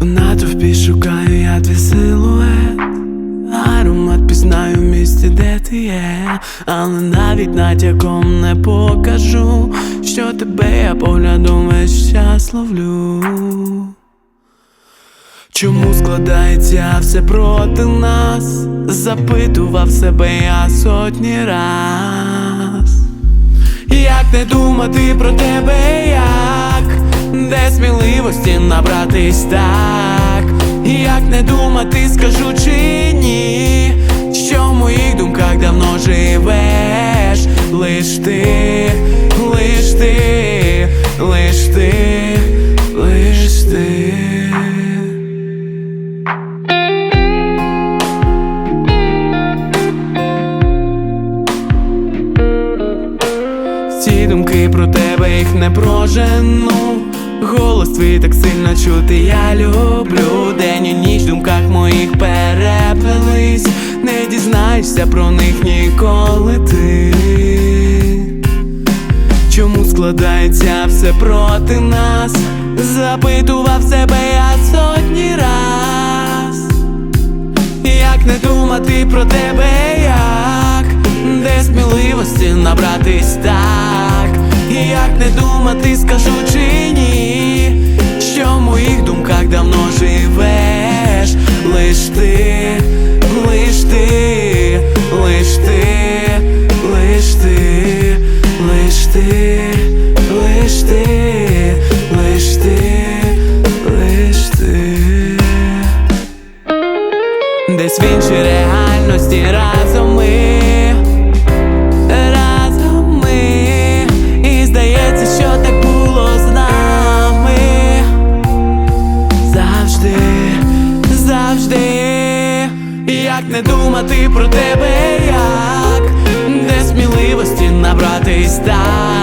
В натовпі шукаю я твій силует, аромат пізнаю в місті, де ти є, але навіть натяком не покажу, що тебе я поглядом весь час ловлю. Чому складається все проти нас? Запитував себе я сотні раз, як не думати про тебе я сміливості набратись так, як не думати, скажу чи ні, що в моїх думках давно живеш, лиш ти, лиш ти, лиш ти, лиш ти. Думки про тебе їх не прожену. Голос твій так сильно чути, я люблю. День і ніч в думках моїх переплелись. Не дізнаєшся про них ніколи ти. Чому складається все проти нас? Запитував себе я сотні раз. Як не думати про тебе, як де сміливості набратись так, як не думати, скажу чи ні, ти, лиш ти, лиш ти, лиш ти. Десь в іншій реальності разом ми, разом ми, і здається, що так було з нами. Завжди, завжди, як не думати про тебе, як де сміливості набратись так,